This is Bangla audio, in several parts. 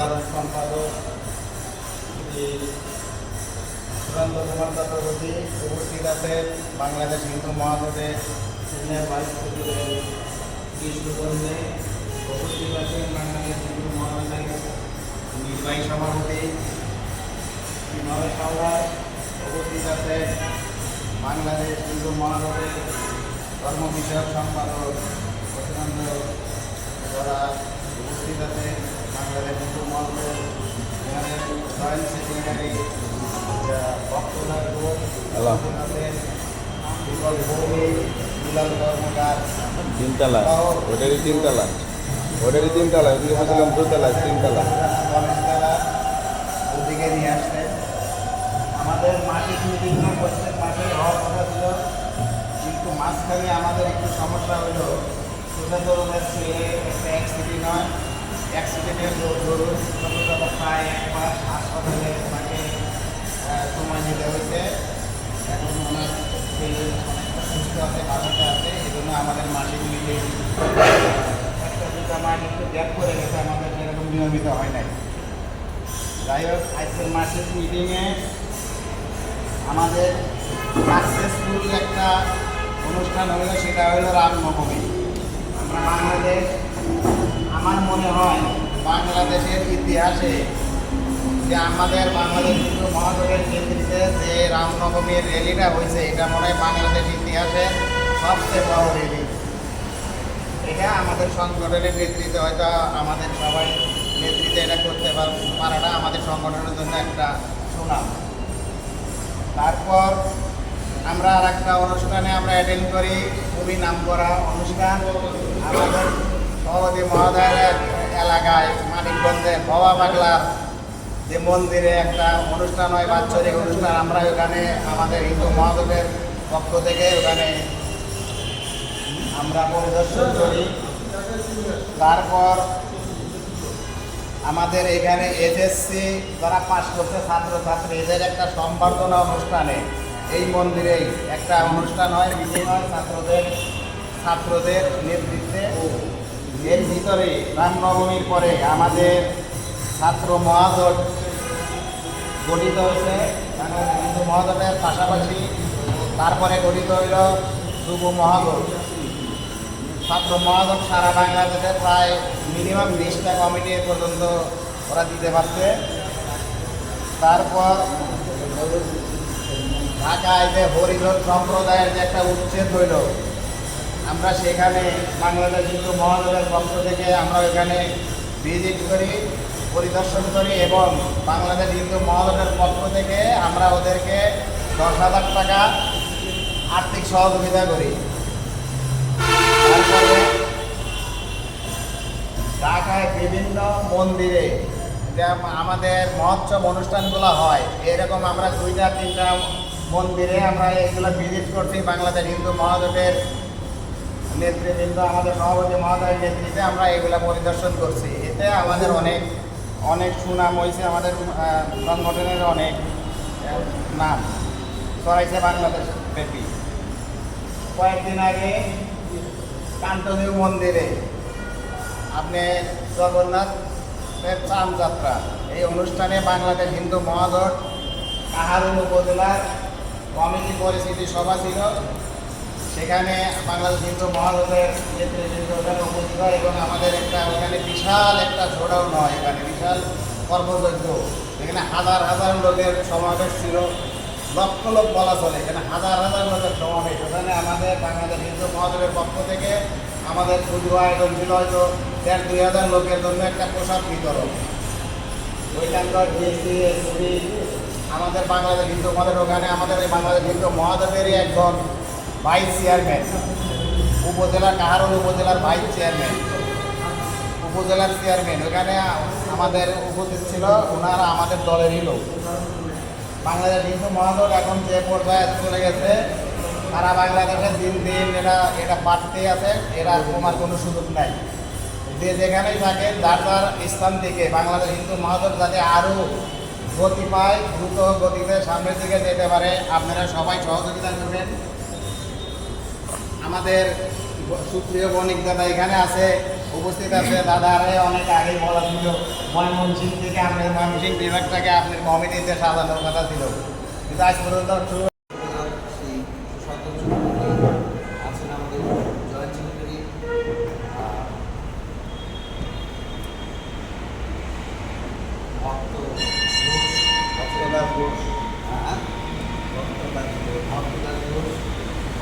সাধারণ সম্পাদক শ্রী সুকান্ত কুমার চক্রবর্তী উপস্থিত আছেন Bangladesh Hindu মহাজোটের senior vice president Krishna Bande উপস্থিত আছেন বাংলাদেশ হিন্দু মহাজোটের নির্বাহী সভাপতি বিনয় সাউয়ার উপস্থিত আছেন বাংলাদেশ হিন্দু মহাজোটের ধর্ম বিষয়ক সম্পাদক প্রশান্ত যারা উপস্থিত আছেন। বাংলাদেশ হিন্দু মহাজোটের এখানে কর্মকার তিনতলা। ওটারই তিনতলা। ওটারই তিনতলা ওদিকে বলছিলাম দুতলা তিনতলা। গণেশতলা ওদিকে নিয়ে আসলেন আমাদের মিটিং প্রত্যেক মাসে হওয়ার কথা ছিল। কিন্তু মাঝখানে আমাদের একটু সমস্যা হলো। সুধাধরণের ছেলে, একটা অ্যাক্সিডেন্ট হয়। অ্যাক্সিডেন্টের ধরুন যত প্রায় এক মাস হাসপাতালে তাকে সময় দিতে হয়েছে। এখন ওনার অনেকটা সুস্থ আছে বাসাতে আছে, এই জন্য আমাদের মাসিক মিটিং একটা দুটা মাস একটু গ্যাপ করে গেছে, আমাদের যেরকম নিয়মিত হয় নাই। যাই হোক, আজকের মাসিক মিটিংয়ে আমাদের সাকসেসফুল একটা অনুষ্ঠান হলো, সেটা হলো রামনবমী। আমরা বাংলাদেশ আমার মনে হয় বাংলাদেশের ইতিহাসে যে আমাদের বাংলাদেশ হিন্দু মহাজোটের নেতৃত্বে যে রামনবমীর র্যালিটা হয়েছে, এটা মনে হয় বাংলাদেশ ইতিহাসে সবচেয়ে বড় র্যালি। এটা আমাদের সংগঠনের নেতৃত্বে হয়তো আমাদের সবাই নেতৃত্বে এটা করতে পার- পারাটা আমাদের সংগঠনের জন্য একটা সুনাম। তারপর আমরা আর একটা অনুষ্ঠানে আমরা অ্যাটেন্ড করি, খুবই নাম করা অনুষ্ঠান। আমাদের সভাপতি মহোদয়ের এলাকায় মানিকগঞ্জে বাবা বাংলার যে মন্দিরে একটা অনুষ্ঠান হয়, বাৎসরিক অনুষ্ঠান, আমরা ওখানে আমাদের হিন্দু মহাদেবের পক্ষ থেকে ওখানে আমরা পরিদর্শন করি। তারপর আমাদের এখানে এসএসসি যারা পাশ করছে, ছাত্রছাত্রী, এদের একটা সম্বর্ধনা অনুষ্ঠানে এই মন্দিরেই একটা অনুষ্ঠান হয় হয় ছাত্রদের ছাত্রদের নেতৃত্বে। এর ভিতরে রামনবমীর পরে আমাদের ছাত্র মহাজোট গঠিত হয়েছে। হিন্দু মহাজোটের পাশাপাশি তারপরে গঠিত হইল যুব মহাজোট। ছাত্র মহাজোট সারা বাংলাদেশে প্রায় মিনিমাম বিশটা কমিটি পর্যন্ত ওরা দিতে পারছে। তারপর ঢাকায় যে হরিজন সম্প্রদায়ের যে একটা উচ্ছেদ হইল আমরা সেখানে বাংলাদেশ হিন্দু মহাজোটের পক্ষ থেকে আমরা ওখানে ভিজিট করি, পরিদর্শন করি এবং বাংলাদেশ হিন্দু মহাজোটের পক্ষ থেকে আমরা ওদেরকে দশ হাজার টাকা আর্থিক সহযোগিতা করি। তারপরে ঢাকায় বিভিন্ন মন্দিরে আমাদের মহোৎসব অনুষ্ঠানগুলো হয়, এরকম আমরা দুইটা, তিনটা মন্দিরে আমরা এগুলো ভিজিট করছি বাংলাদেশ হিন্দু মহাজোটের নেতৃবৃন্দ, আমাদের সভাপতি মহোদয়ের নেতৃত্বে আমরা এগুলো পরিদর্শন করছি। এতে আমাদের অনেক অনেক সুনাম হয়েছে, আমাদের সংগঠনের অনেক নাম। ছড়াইছে বাংলাদেশ ব্যাপী। কয়েকদিন আগে কান্তদেব মন্দিরে আপনি জগন্নাথের চান যাত্রা এই অনুষ্ঠানে বাংলাদেশ হিন্দু মহাজোট কাহারুল উপজেলার কমিটি পরিস্থিতি সভা ছিল। সেখানে বাংলাদেশ হিন্দু মহাজোটের নেতৃবৃন্দ ওখানে উপস্থিত হয় এবং আমাদের একটা ওখানে বিশাল একটা শোডাউন হয় এখানে, বিশাল কর্মযজ্ঞ। এখানে হাজার হাজার লোকের সমাবেশ ছিল, লক্ষ লোক বলা চলে, এখানে হাজার হাজার লোকের সমাবেশ। ওখানে আমাদের বাংলাদেশ হিন্দু মহাজোটের পক্ষ থেকে আমাদের পুজো আয়োজন ছিল হয়তো দেড় দুই হাজার লোকের জন্য একটা পোশাক বিতরণ। ওইখানকার ডিএসপি এসপি আমাদের বাংলাদেশ হিন্দু মদের ওখানে আমাদের এই বাংলাদেশ হিন্দু মহাদেবেরই একজন ভাইস চেয়ারম্যান। উপজেলার কাহারুল উপজেলার ভাইস চেয়ারম্যান। উপজেলার চেয়ারম্যান, ওখানে আমাদের উপস্থিত ছিল ওনারা আমাদের দলেরই লোক। বাংলাদেশ হিন্দু মহাজোট এখন যে পর্যায়ে চলে গেছে তারা বাংলাদেশে দিন দিন এরা এটা বাড়তেই আছে এরা কমার কোনো সুযোগ নাই। যে যেখানেই থাকে, যার যার স্থান থেকে বাংলাদেশ হিন্দু মহাজোট যাতে আরও গতি পায়, দ্রুত গতিতে সামনের দিকে যেতে পারে, আপনারা সবাই সহযোগিতা করবেন। আমাদের সুপ্রিয় বণিক দাদা এখানে আছে, উপস্থিত আছে। দাদারে অনেক আগেই বলা ছিল ময়মনসিং থেকে আপনার ময়মনসিং বিভাগটাকে আপনার কমিটিতে সাজানোর কথা ছিল। কিন্তু আজ পর্যন্ত শুরু সেই সদস্য আছেন আমাদের জয়েন্ট সেক্রেটারি ভক্ত ঘোষ ভক্তদাস ঘোষ। হ্যাঁ ভক্তদাস ঘোষ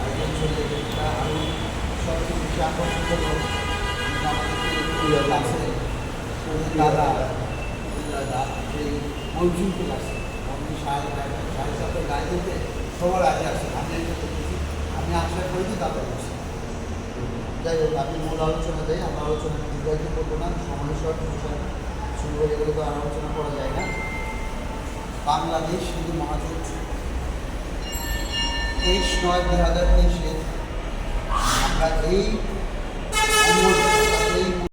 আরেকজন ছেলে যেটা আমি সবচেয়ে বেশি সবার আগে আসে, আমি। আমি আশা করি যে দাদা বলছি। যাই হোক আপনি মূল আলোচনা দেয় আমরা আলোচনা দীর্ঘায়িত করব শর্ট বিষয় তো আর আলোচনা করা যায় না। বাংলাদেশ হিন্দু মহাজোট তেইশ নয় দুই হাজার তেইশে para quem